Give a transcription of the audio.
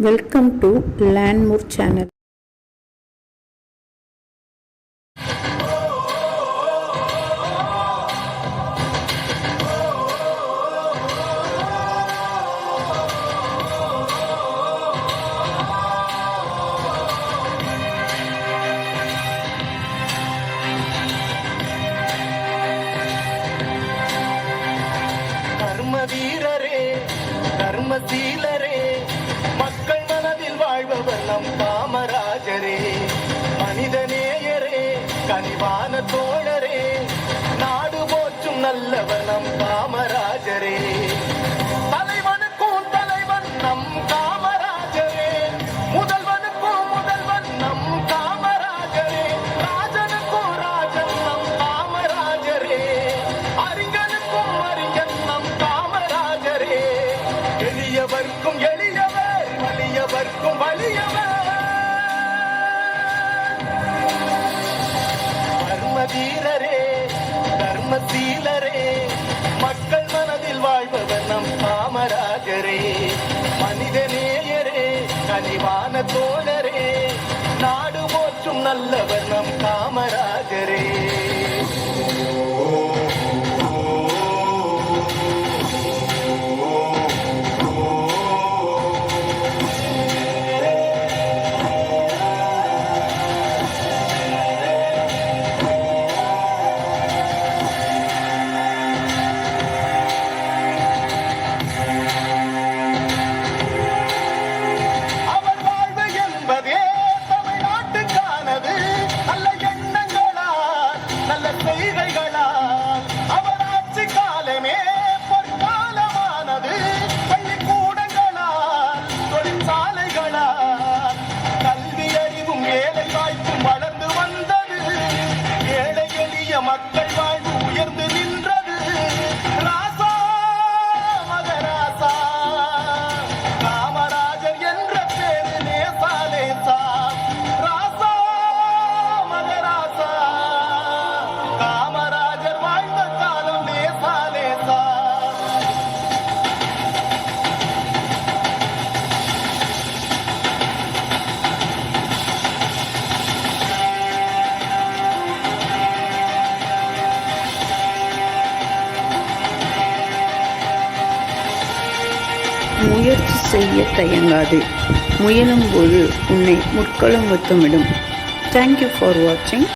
Welcome to லேண்ட்மூர் channel கர்ம வீரரே கர்மசீலரே மக்கள் வாழ்பவர் நம் காமராஜரே மனிதநேயரே கனிவான தோழரே நாடு போற்றும் நல்லவனம் காமராஜரே தலைவனுக்கும் தலைவன் நம் காமராஜரே. முதல்வனுக்கும் முதல்வன் நம் காமராஜரே. ராஜனுக்கும் ராஜன் நம் காமராஜரே. அறிஞனுக்கும் அறிஞன் நம் காமராஜரே. எளியவர்க்கும் எளிய வலியவர்க்கும் வலியவர் தர்ம வீரரே கர்மசீலரே மக்கள் மனதில் வாழ்பவர் நம் காமராஜரே. மனித நேயரே கனிவான தோழரே. நாடு போற்றும் நல்லவர் நம் காமராஜரே. நல்ல செய்கைகளால் அவர் ஆட்சி காலமே முயற்சி செய்ய தயங்காது. முயலும்போது உன்னை முற்களம் முத்தமிடும் தேங்க்யூ ஃபார் வாட்சிங்